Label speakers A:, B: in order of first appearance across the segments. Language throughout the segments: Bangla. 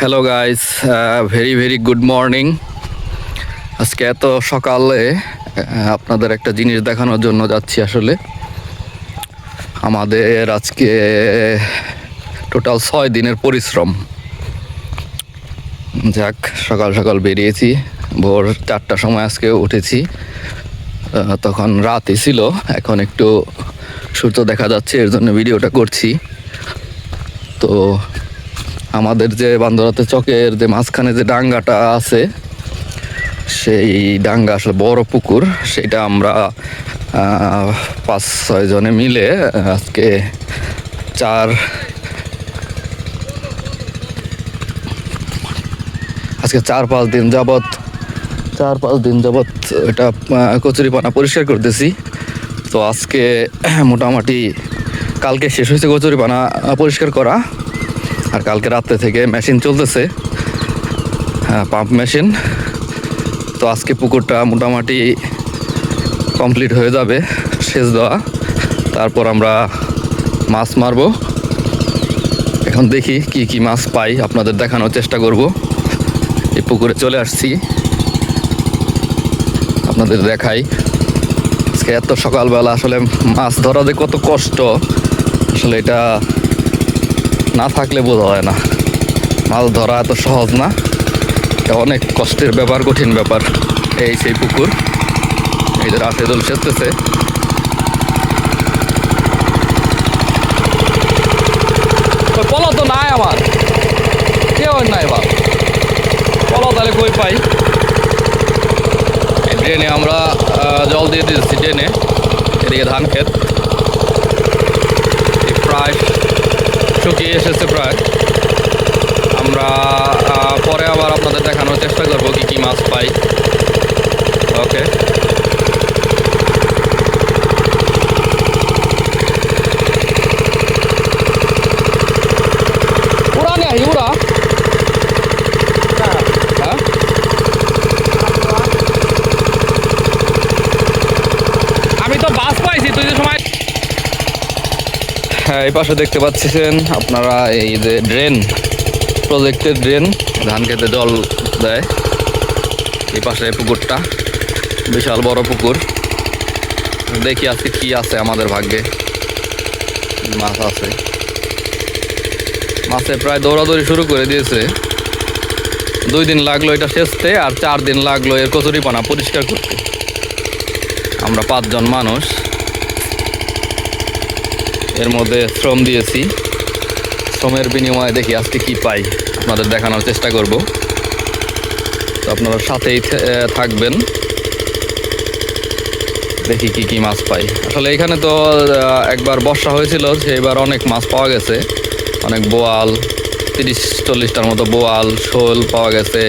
A: Hello guys very very good morning আজকে এত সকালে আপনাদের একটা জিনিস দেখানোর জন্য যাচ্ছি আসলে। আমাদের আজকে টোটাল ছয় দিনের পরিশ্রম। যাক, সকাল সকাল বেরিয়েছি। ভোর চারটার সময় আজকে উঠেছি। তখন রাতই ছিল, এখন একটু সূর্য দেখা যাচ্ছে, এর জন্য ভিডিওটা করছি। তো আমাদের যে বান্দরাতে চকের যে মাঝখানে যে ডাঙ্গাটা আছে, সেই ডাঙ্গা আসলে বড় পুকুর। সেটা আমরা পাঁচ, ছয় জনে মিলে আজকে চার আজকে চার, পাঁচ দিন যাবৎ, চার, পাঁচ দিন যাবৎ এটা কচুরিপানা পরিষ্কার করতেছি তো আজকে, মোটামুটি কালকে শেষ হয়েছে কচুরিপানা পরিষ্কার করা। আর কালকে রাত্রে থেকে মেশিন চলতেছে। পাম্প মেশিন তো আজকে পুকুরটা মোটামুটি কমপ্লিট হয়ে যাবে, সেচ দেওয়া। তারপর আমরা মাছ মারবো। এখন দেখি কি কি মাছ পাই, আপনাদের দেখানোর চেষ্টা করব। এই পুকুরে চলে আসছি। আপনাদের দেখাই। আজকে এত সকালবেলা আসলে মাছ ধরা যে কত কষ্ট। আসলে এটা না থাকলে বোঝা হয় না। মাছ ধরা এত সহজ না। অনেক কষ্টের ব্যাপার, কঠিন ব্যাপার। এই সেই পুকুর। এই যে রাশেদুল সেচতেছে পলা তো নাই আমার। কেউ নাই বা পলা তাহলে কই পাই? ড্রেনে আমরা জল দিয়ে দিচ্ছি ড্রেনে। এদিকে ধান ক্ষেত। প্রায় শুকিয়ে এসেছে প্রায়। আমরা পরে আবার আপনাদের দেখানোর চেষ্টা করব কি কি মাছ পাই। ওকে উড়া নে আহি উড়া হ্যাঁ আমি তো বাস পাইছি তুই যে সময় হ্যাঁ এই পাশে দেখতে পাচ্ছেন আপনারা এই যে ড্রেন, প্রজেক্টের ড্রেন, ধান খেতে জল দেয়। এই পাশে পুকুরটা, বিশাল বড় পুকুর। দেখি আজকে কি আছে আমাদের ভাগ্যে। মাছ আছে। মাছে প্রায় দৌড়াদৌড়ি শুরু করে দিয়েছে। দুই দিন লাগল এটা সেচতে আর চার দিন লাগল এর কচুরিপানা পরিষ্কার করতে। আমরা পাঁচজন মানুষ। এর মধ্যে শ্রম দিয়েছি। শ্রমের বিনিময়ে দেখি আজকে কি পাই। আপনাদের দেখানোর চেষ্টা করব। তো আপনারা সাথেই থাকবেন। দেখি কি কি মাছ পাই। আসলে এখানে তো একবার বর্ষা হয়েছিল সেইবার অনেক মাছ পাওয়া গেছে। অনেক বোয়াল, তিরিশ, চল্লিশটার মতো বোয়াল, শোল পাওয়া গেছে,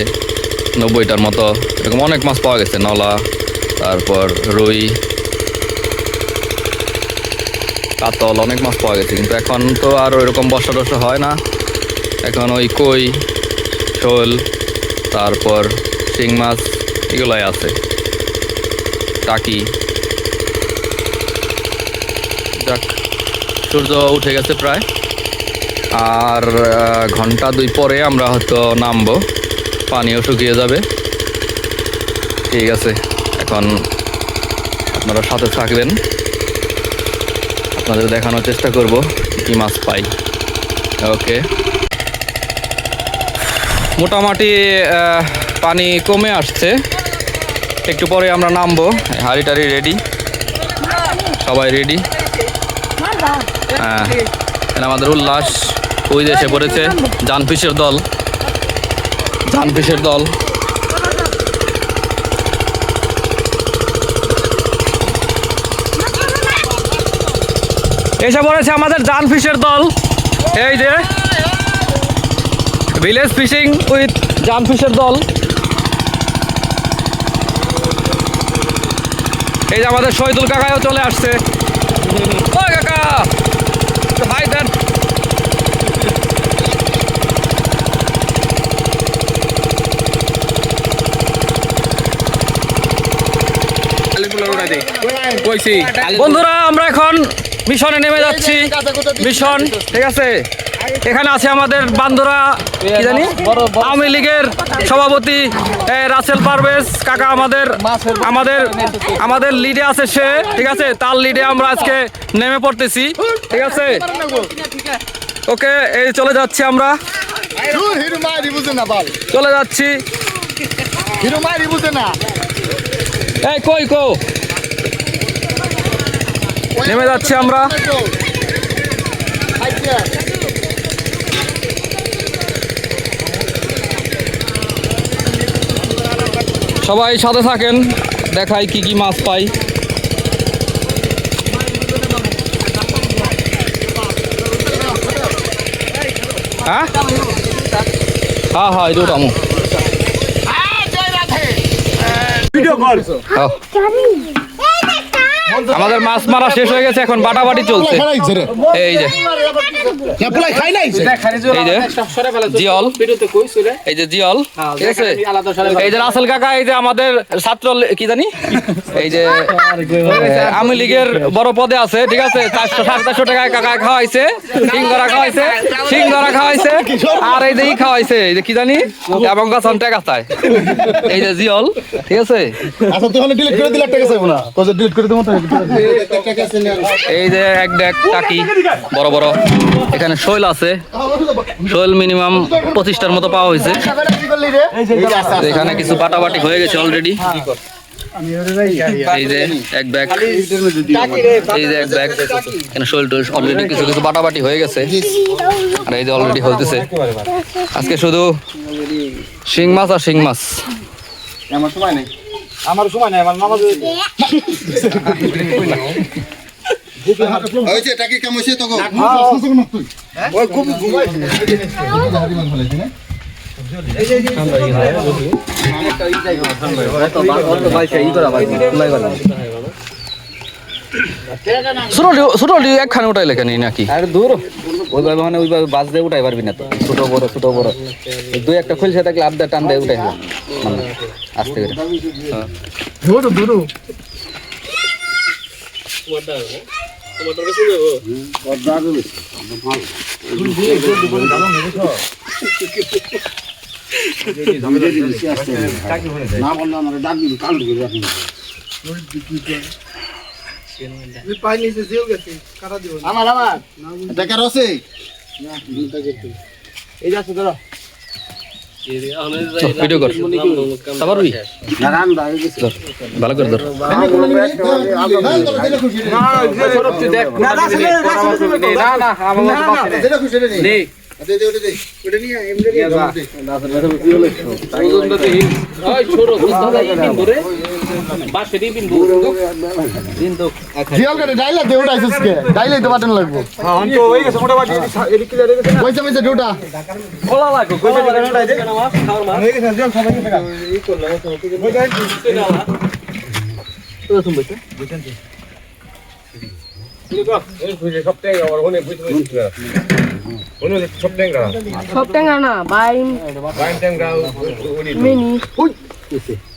A: নব্বইটার মতো, এরকম অনেক মাছ পাওয়া গেছে, নলা, তারপর রুই কাতল, অনেক মাছ পাওয়া গেছে, কিন্তু এখন তো আর ওইরকম বর্ষা টর্ষা হয় না। এখন ওই কই, শোল, তারপর শিং মাছ, এগুলাই আছে। টাকি। যাক, সূর্য উঠে গেছে প্রায়। আর ঘণ্টা দুই পরে আমরা হয়তো নামবো। পানিও শুকিয়ে যাবে। ঠিক আছে, এখন আপনারা সাথে থাকবেন। আপনাদের দেখানোর চেষ্টা করব কি মাছ পাই। ওকে। মোটামুটি পানি কমে আসছে। একটু পরে আমরা নামবো। হাড়ি টাড়ি রেডি সবাই রেডি হ্যাঁ। আমাদের উল্লাস। ওই দেশে পড়েছে জানফিশের দল। জানফিশের দল। এসে পড়েছে আমাদের জান ফিশের দল। এই যে ভিলেজ ফিশিং উইথ জান ফিশের দল। এই যে আমাদের শহীদুল কাকাও চলে আসছে। ও কাকা হাই দেন। বন্ধুরা আমরা এখন মিশনে নেমে যাচ্ছি। মিশন ঠিক আছে? এখানে আছে আমাদের বান্দরা কি জানি? আওয়ামী লীগের সভাপতি রাসেল পারভেজ কাকা আমাদের আমাদের আমাদের লিডে আছে সে ঠিক আছে? তার লিডে আমরা আজকে নেমে পড়তেছি ঠিক আছে? ওকে এই চলে যাচ্ছি আমরা। চলে যাচ্ছি। এই কই কো? নেমে যাচ্ছি আমরা। সবাই সাথে থাকেন দেখাই কি কি মাছ পাই। হ্যাঁ? হ্যাঁ হ্যাঁ এটা আমু। হ্যাঁ। আমাদের মাছ মারা শেষ হয়ে গেছে এখন বাটাবাটি চলছে। এই যে। এই যে জিয়ল। এই যে জিয়ল ঠিক আছে? এই যে রাসেল কাকা এই যে আমাদের ছাত্র কি জানি? এই যে আওয়ামী লীগের বড় পদে আছে ঠিক আছে? চারশো সাড়ে চারশো টাকায় কাকা খাওয়াইছে খাওয়াইছে আর এই যে ই খাওয়াইছে এই যে কি জানি? এবং গাছন এই যে জিয়ল ঠিক আছে?
B: আচ্ছা তুই হলে ডিলিট করে দিলে টাকা চাইব না কত ডিলিট করে দেবো
A: এই যে এক ডেক টাকি বড় বড়। এখানে শৈল আছে। শৈল মিনিমাম পঁচিশটার মতো পাওয়া হয়েছে। এখানে কিছু বাটাবাটি হয়ে গেছে অলরেডি এই যে এক ব্যাগ। এই যে এক ব্যাগ। এখানে অলরেডি কিছু কিছু বাটাবাটি হয়ে গেছে। আর এই যে অলরেডি আজকে শুধু শিং মাছ আর শিং মাছ।
B: সময় নেই আমার সময় নাই আমার নামাজ
C: হয়েছে। টাকি কাম হয়েছে তো
B: ওই খুব ঘুমাই
A: ছোট ছোট একখানে উঠাইলে কেন নাকি?
D: আরে দূর। ওইভাবে মানে ওইভাবে বাস দিয়ে উঠাই পারবি না তো। ছোট বড় ছোট বড়। দুই একটা খুলছে থাকলে আবদা টান দিয়ে উঠাই মানে আস্তে করে।
B: ধরো ধরো
C: না বললে আমার ডাক দিবি কাল দিবি রাখি
B: আমার আমার
C: দেখার আছে
A: ভিডিও কর তা পারবি ধর, ভালো করে ধর
D: না না নেই
B: জিয়াল করে ডাইলা দে ওটা আইছিস ডাইলাই তো বাটন লাগবো। হ্যাঁ তো গেছে মোটামুটি এদিক ক্লিয়ার গেছে পয়সা পয়সা দুটা
E: সব ট্যাংরা না
B: দে গুছো।
C: এই,
B: তো কোন জু আমরা তো না বলে মাছ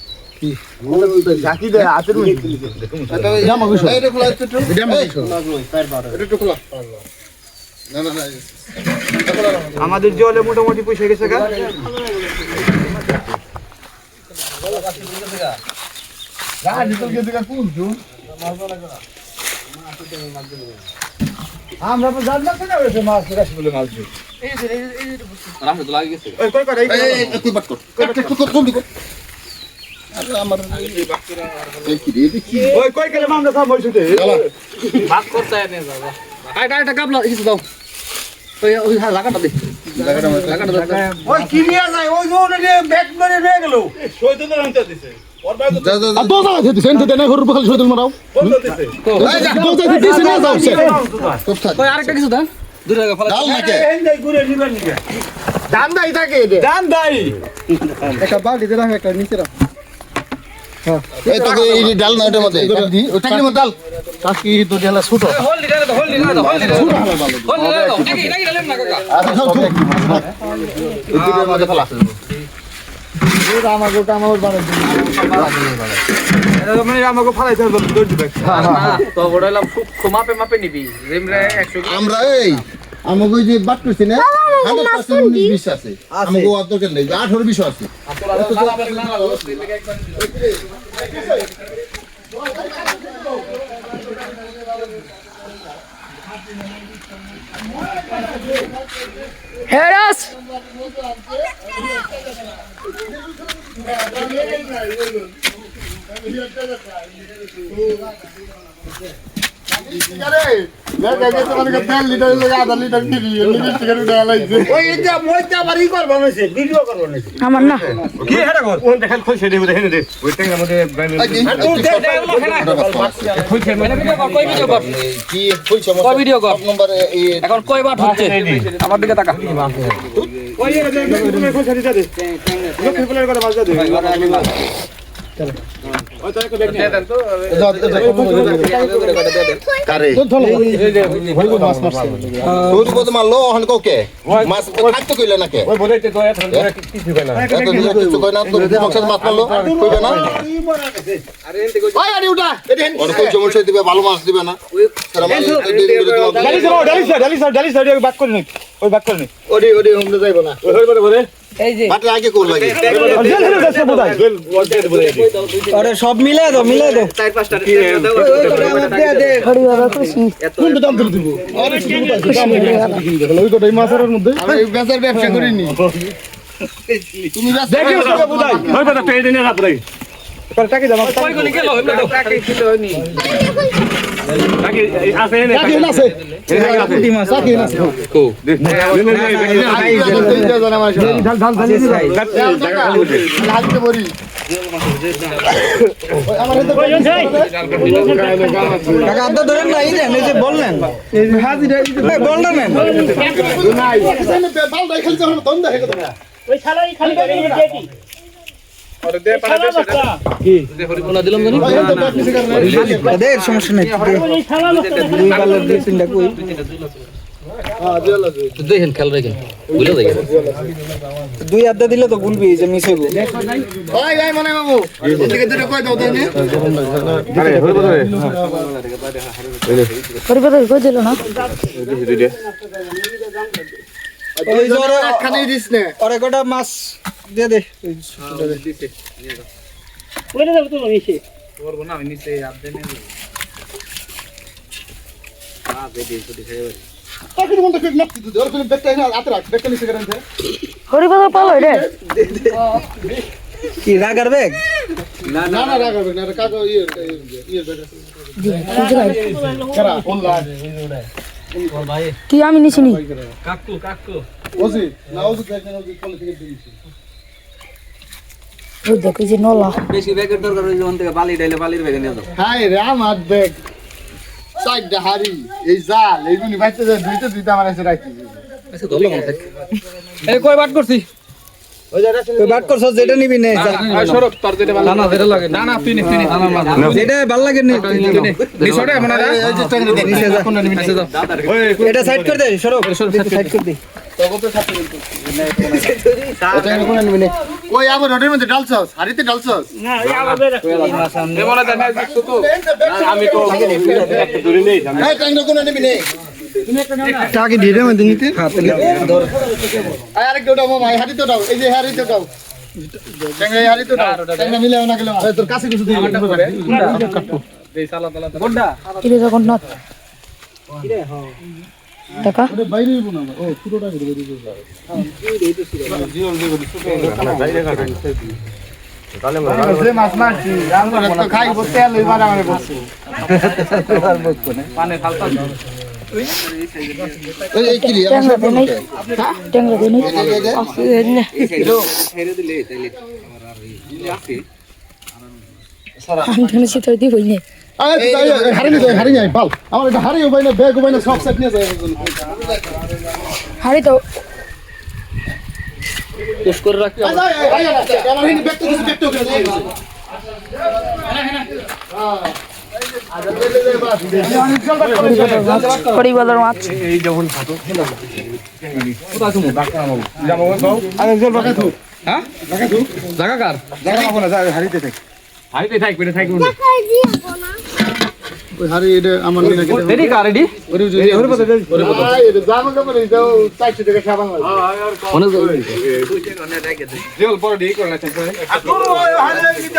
B: জু
A: রাস্তা তো লাগে গেছে
F: কই
C: এই, এই, এই, আরে আমার এই রে এটা কি
F: ওই কই আমরা
A: কাপলা কিছু হ্যাঁ
F: নিয়ে যায় ওই যে দিছে ওর ভাই তো
C: যা যা যা
B: আর দোজা আছে সেন্ট দেনা ঘর
A: আরেকটা কিছু দাও। দূরে
C: ডাল নাকি?
B: দাম দাই থাকে
F: জান দাই।
B: একটা বালতি রাখ একটা নিচে রাখ।
C: এই তোকে এই যে ডাল না ওটার মধ্যে। ওই টাকির ডাল
B: কাকি তো ছোট
A: হোল দিলে হোল দিলে হোল দিলে হোল দিলে নাকি নাকি না কাকা
C: আচ্ছা এই মধ্যে ফেলা
F: দৌড় দিবে
D: তো হলাম মাপে মাপে নিবি
C: আমরা এই আমাকে ওই যে বাট করছি না হান্ড্রেড পার্সেন্ট উনিশ বিশ আছে। আমাকে অত দরকার নেই আঠারো বিশ আছে।
E: হেরাস! আমার না।
F: কি হেডা কর? কোন দেখাল কইছে দে দে দে। ওই টেঙ্গা মধ্যে বাইরে তোর দে দে এগুলো খেলা কইছে মানে
D: কই ভিডিও কর
C: কি কইছে
D: কই ভিডিও কর?
C: নম্বর
D: এখন কয় বাট হচ্ছে আমার দিকে তাকা।
F: ওই দে। বাজা দে। ওই
C: ভালো মাছ দিবে না সারা মাছ
F: ডালি স্যার ডালি স্যার ডালি স্যার ডালি বাক করে নি ওই বাক করে নি
C: ওডি ওডি
D: সব দাও দাও
B: বেচার ব্যবসা করিনি তুমি
F: টাকি
D: কই গলি গেল টাকা ছিল
B: না
D: ধরেন না এই দেন এই যে বললেন বললেন না
B: বাল দাই খেলতে হবে দম দেখে কথা
D: দে সমস্যা নাই। দুই দেখেন বুঝলে দেখেন। আড্ডা দিলে তো গুলবি যে মিস হইব।
B: ওই ভাই মনে বাবু এদিকে দুটো কই দাও তাই
E: হরি বাবা কই দিল না?
D: ওই ওরা
B: খানি দিস না।
D: ওরা কটা মাছ? দে
B: টাকি মন দেখে না তুই ওর কোন বেকটা না বেকটা নিচে করেন
E: হরি বাবা পালো রে
D: কি রাগার ব্যাগ?
B: না না রাখ হবে না। কাকো ইয়ে ইয়ে করা ওলা
E: তুই আমি নিছিনি
B: ওজি না ওজি দেখ ওজি কল থেকে দিছি
E: ওই দেখো যে নলা।
D: বেশি ব্যাগের দরকার ওই যেমন থেকে বালি ডাইলে বালির ব্যাগে নিয়ে যাও।
B: হাই রে আমার দেখ সাইডটা হারি এই জাল এইগুনি বাইতে যায় দুইটা দুইটা আমার এসে রাখি
D: আচ্ছা ধরলো এই কয় বাট করছি যেটা নিবি নে সরব তোর যেটা ভালো না না যেটা লাগে। না না তুই নে তুই নে। যেটা ভালো লাগে নে
B: এই যে
D: নিচে যা। এটা সাইড করে দে সরব সাইড করে দে।
B: ওই আবার রোডের মধ্যে ডালছস হারিতে ডালছস
F: আমি তো দূরে নেই
C: কোন নিবি নে।
B: টাকি ঢিরের মধ্যে নিতে। আরেক ওটাও মামা এই যে ওটাও টাঙ্গি মিলে না গেলে তোর কাছে কিছু দিই তো
C: কি রে
E: ট্যাংরা দে নাই। ট্যাংরা দে নাই।
D: ছেড়ে দিলে তাইলে। আছে
E: আমি ধরে সিথর দি হই নে
B: আরে হারি
E: তো
D: পুশ করে
B: আচ্ছা আরে জল বাকা থু
D: হ্যাঁ? জায়গা কার?
B: জায়গা না হারিতে থাক।
F: পেটে থাক।
B: ওই হারি এটা আমার নিয়ে গেছে।
D: রেডি কার রেডি
B: ওরে যে ওরে পথে ভাই এটা জামা কাপড় দাও 400 টাকা সাবান লাগে
D: মনে হয়
F: জল পরে দিয়ে করে না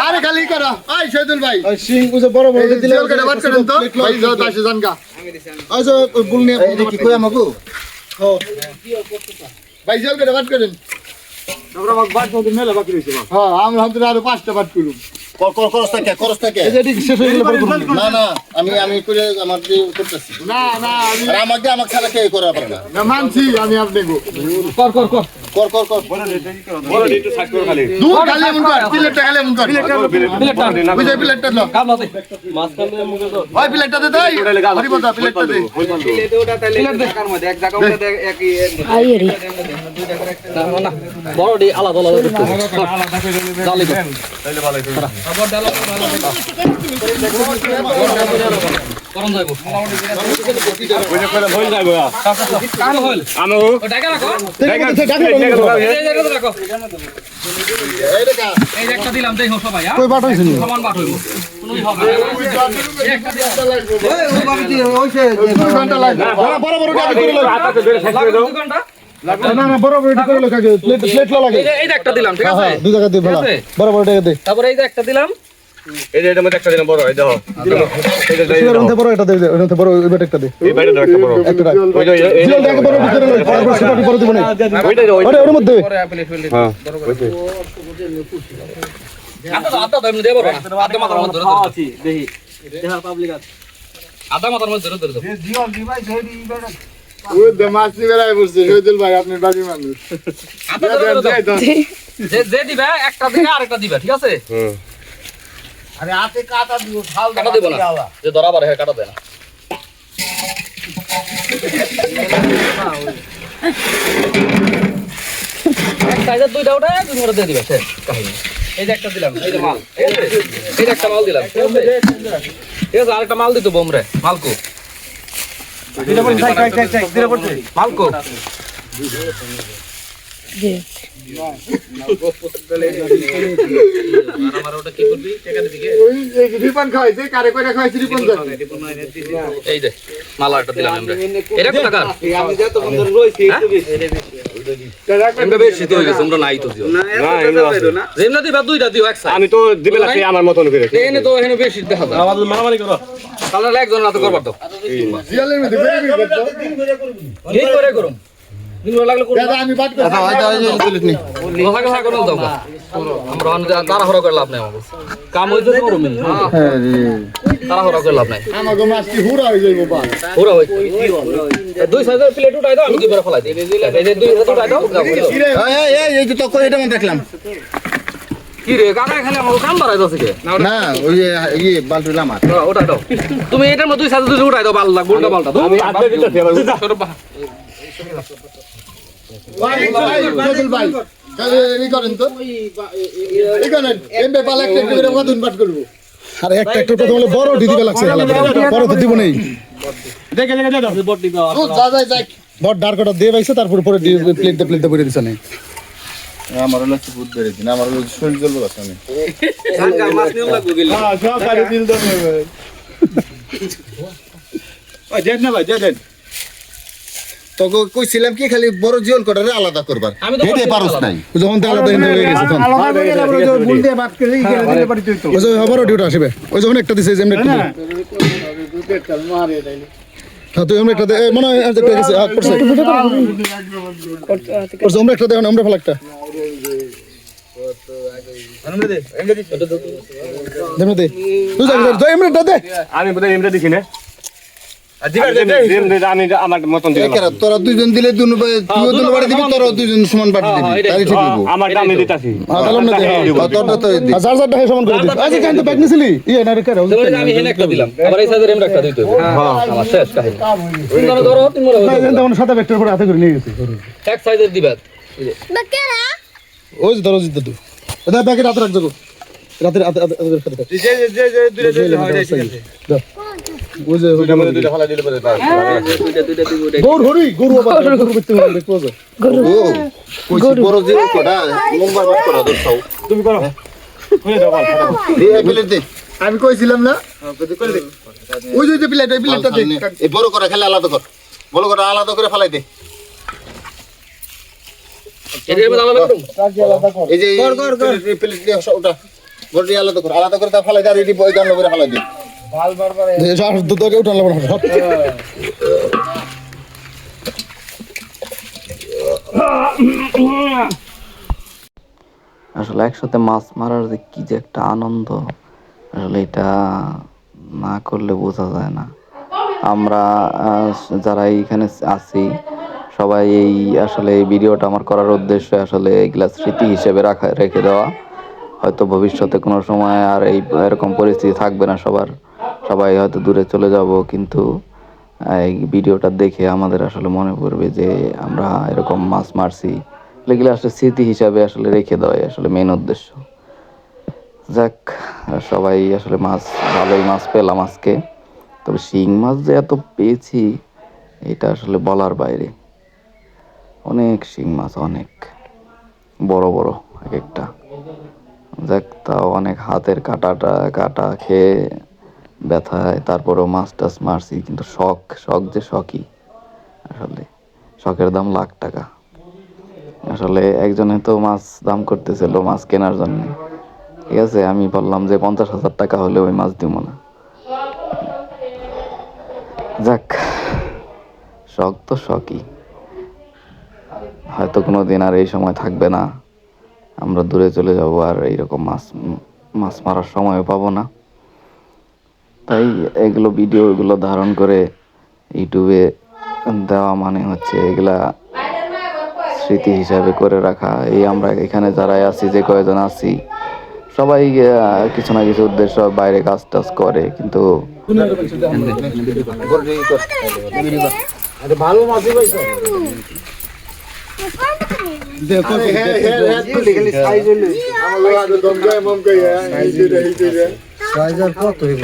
C: আরে খালি করো। এই শহীদুল ভাই।
B: আর সিং বুঝে বড় বড় দিলে
C: জল কেটে বাট করেন তো। ভাই যাও দাসে জানগা।
B: আচ্ছা ওই বুল নিয়ে
C: কি কই আমাগো ভাই জল কেটে বাট করেন।
B: আমরা আমাকে বাট মধ্যে মেলা বাকি রইছে
C: হ্যাঁ আমরা হাতে আরও পাঁচটা বাট করুম। কর কর থাকে করস থাকে।
B: এই যে এটি শেষ গেলে পরে করুন।
C: না না আমি আমি করে আমার করতেছি।
B: না না
C: আমাকে আমাকে খেলা কে করা পারে না
B: না মানছি আমি আপনাকে
D: কর কর কর।
C: কর কর কর।
F: বড় একটু সাইড করে খালি।
C: দূর খালি এমন কর প্লেটটা খালি এমন কর।
D: প্লেটটা
C: বুঝে প্লেটটা দাও
D: কামলা দে
C: ওই প্লেটটা দে তাই হরিবদা প্লেটটা দে।
D: প্লেট। দে কার মধ্যে এক জায়গা উঠে দে। একই
E: আই রে
D: না না বড় ডি আলাদা আলাদা করতে কর করন যাইবো
F: যাবে
D: কাম হল
F: আমি
D: ও টাকা রাখো
B: টাকা টাকা
D: এই যে এটা রাখো
C: এই দেখা
D: এই যে একটা দিলাম দেই সবাই সমান বাট হইব
C: ঘণ্টা লাগবে
B: বড় বড়
D: ঘণ্টা
B: না না বড় বড় করে লও কাকে প্লেট প্লেট লাগে
D: এই যে এই যে একটা দিলাম ঠিক আছে
B: হ্যাঁ দুই টাকা দে ভালো বড় বড় টাকা দে
D: তারপরে এই একটা দিলাম
F: এই যে এটার মধ্যে একটা দিলাম বড় এই দেখো এই
B: মধ্যে বড় এটা দে ওর মধ্যে বড় ওই একটা দে
F: এই বাইরে একটা বড়
B: একটা
F: ওই যে এই
B: সিগারেট টাকা বড় ভিতরে লও তারপর সিগারেট বড় দিব না
F: ওইটা ওই
B: ওর মধ্যে
D: পরে প্লেট ফেলে
F: হ্যাঁ
D: আদা দাও, আদা দাও, এমনি দেবো আদা মাথার মধ্যে ধরে ধরে। আদা মাথার মধ্যে ধরে ধরে দাও।
C: ওই দে মাছি বেড়ায় বসছে শহীদুল ভাই আপনি বাকি মানুষ।
D: আদা ধরে ধরে দাও। যে- যে দিবে একটা দিবে আরেকটা দিবে ঠিক আছে?
F: হুম।
D: কাটা দিব না। যে ধরা হ্যাঁ কাটা দেয় না। সাইজের দুইটা ওটা দুই করে দিয়ে দিবে শেষ কাহিনী এই যে একটা দিলাম এই যে মাল। এই যে একটা মাল দিলাম। ঠিক আছে আরেকটা মাল দিত বোমরে মালকো। মালকো
E: পড়ছে
D: দিলে পড়ছে কি তো হয়ে? তো
F: আমি তো দিবে লাগছে আমার মতন করে
D: তো বেশি দেখা
F: মারামারি করো।
D: তাহলে একজন না তো করবার দাও।
C: জিয়ালের মধ্যে বেরি বেরি করতো
D: এই করে করুম।
C: আমি।
D: আমরা অন তাড়াহুড়া করে লাভ নাই আমাকে কাম হইতে
C: হ্যাঁ
D: তাড়াহুড়া করে লাভ নাই
C: আমাকে মাছটি হুড়া হয়ে যাইবো বা
D: পুরো হই দুই সাইজের প্লেট উঠাই দাও আমি দুই বেলা ফলাই দিই এই যে দুই হাজার উঠাই দাও।
C: এই এই এই যে তো কই এটা দেখলাম
D: কি আমার
C: ইয়ে
D: তুমি এটার মধ্যে উঠাই দাও বাল্লা গোলটা বালটা দাও
F: আমি আধা দিতেছি আবার বুঝা
C: ভাই ভাই এই করেন তো? এই করেন এমবে পালা একটা করে কতদিন বাট করব।
B: আর একটা একটা তো বলে বড় দি দিবে লাগছে হালা বড় তো দিব নেই।
C: যা যা যাই
B: বড় ডার দিয়ে পাইছে তারপর পরে প্লেট দে প্লেট দে করে দিছ না।
C: আমার হলো ভূত বেড়ে দিন আমার হলো শরীর জ্বলবো আছে আমি তোকে কইছিলাম কি খালি বড় কটারে আলাদা করবার।
D: আমি তো
C: হেঁটে পারস নাই।
B: যখন তো আলাদা হয়ে গেছে তখন। ওই যে বড় ডিউটা আসবে। ওই যখন একটা দিছে যেমন একটা হ্যাঁ তুই আমরা একটা দে এ, মনে হয় আর একটা গেছে। হাত পড়ছে পড়ছে আমরা একটা। দে দে দে।
F: আমি বোধহয় এমনি দিছি না আমি আমার মতন দিলাম
C: একেরা তোরা দুইজন দিলে দুনো তুইও দুনো বাড়ি দিবি তোরাও দুইজন সমান বাড়ি দিবি। তাই ঠিক হইব
F: আমার আমি দিতাছি।
B: আদালম না দে হ্যাঁ।
C: আর তোরটা তো দি
B: আর যার যারটা হয় সমান করে দিস আজ কেন তো ব্যাগ নিছিলি? ইয়ে না রে করে
D: যেমন আমি হেনে একটা দিলাম। আবার এই সাইজের এমনি একটা দিতে হবে। আমার শেষ কাহিনী তিন ধরো ধরো তিন ধরো
B: না তখন সাদা ব্যাগটার পরে হাতে করে নিয়ে গেছে।
D: এক সাইজের দিবা
B: ওই ধরো জিদ্দা তুই এটা ব্যাগে রাতে রাখ যাব রাতে রাতে রাতে রাতে রাতে রাতে যা। ওই যে ওই যে
C: মধ্যে দুইটা ফালা দিলে বলে
B: গরু হরি গরু আবার গরু করতে হবে দেখো যে
C: কইছি বড় জিওল কটা লম্বা বাট করা দছাও
F: তুমি করো। খুলে দাও
C: এই প্লেট দে। আমি কইছিলাম না?
B: ওই যে প্লেট ওই প্লেটটা দে।
C: এই বড় করে খেলে আলাদা কর। বড় করে আলাদা করে ফেলাই দে। এই যে প্লেট দিয়ে ওটা বড় আলাদা কর। আলাদা করে তা ফেলাই দে আর এটি বই গান করে ফেলাই দে।
B: দুধকে উঠান লাগবে
A: আসলে একসাথে মাছ মারার যে কি যে একটা আনন্দ আসলে এটা না করলে বোঝা যায় না। আমরা যারা এইখানে আছি সবাই এই আসলে এই ভিডিওটা আমার করার উদ্দেশ্য আসলে এগুলা স্মৃতি হিসেবে রাখা রেখে দেওয়া। হয়তো ভবিষ্যতে কোনো সময় আর এই এরকম পরিস্থিতি থাকবে না সবার। সবাই হয়তো দূরে চলে যাব, কিন্তু, এই ভিডিওটা দেখে আমাদের আসলে মনে পড়বে যে আমরা এরকম মাছ মারছি। এগুলো আসলে স্মৃতি হিসাবে আসলে রেখে দেওয়াই আসলে মেন উদ্দেশ্য। যাক, সবাই আসলে মাছ, ভালোই মাছ পেলাম আজকে। তবে শিং মাছ যে এত পেয়েছি, এটা আসলে বলার বাইরে। অনেক শিং মাছ, অনেক। বড় বড় এক একটা। যাক, তাও অনেক হাতের কাটাটা, কাটা খেয়ে ব্যথায়, তারপরেও মাছ টাছ মারছি, কিন্তু শখ শখ যে শখই। আসলে শখের দাম লাখ টাকা। আসলে একজনে তো মাছ দাম করতেছিল মাছ কেনার জন্য। ঠিক আছে, আমি বললাম যে পঞ্চাশ হাজার টাকা হলে ওই মাছ দিব না। যাক, শখ তো শখই। হয়তো কোনো দিন আর এই সময় থাকবে না। আমরা দূরে চলে যাব আর এইরকম মাছ মাছ মারার সময়ও পাবো না। তাই এগুলো ভিডিও এগুলো ধারণ করে ইউটিউবে দেওয়া মানে হচ্ছে এগুলা স্মৃতি হিসাবে করে রাখা। এই আমরা এখানে যারা আছি যে কয়জন আছি সবাই কিছু না কিছু উদ্দেশ্য বাইরে কাজ টাজ করে কিন্তু
B: ভালো
C: সাইজ
G: কত হইব?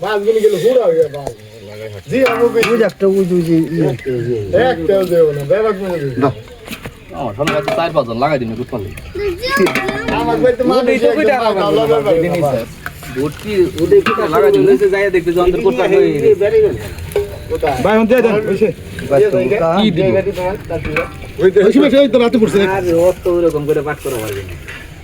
B: মাছগুলি গেলে হুড়া হয়ে যাবে জি আমি
G: যে একটা যে ইয়ে,
B: একটাও দেবো না বেবাক মনে দিবি
A: আমার সামনে কাছে লাগাই দিন
B: আমার বাড়িতে মাছ বেশি একদম মাছ ভালো লাগবে।
A: লাগাই দিন যাই দেখতে যন্ত্র করতে
B: ভাই হন দিয়ে দেন হইছে
A: কি দিব
B: হইছে হইছে ওই তো রাতে পড়ছে
C: নে নে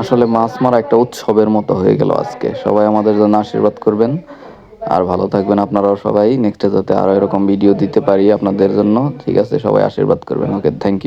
A: আসলে মাছ মারা একটা উৎসবের মতো হয়ে গেল আজকে। সবাই আমাদের জন্য আশীর্বাদ করবেন। আর ভালো থাকবেন আপনারাও সবাই। নেক্সটে যাতে আরও এরকম ভিডিও দিতে পারি আপনাদের জন্য। ঠিক আছে, সবাই আশীর্বাদ করবেন। Okay thank you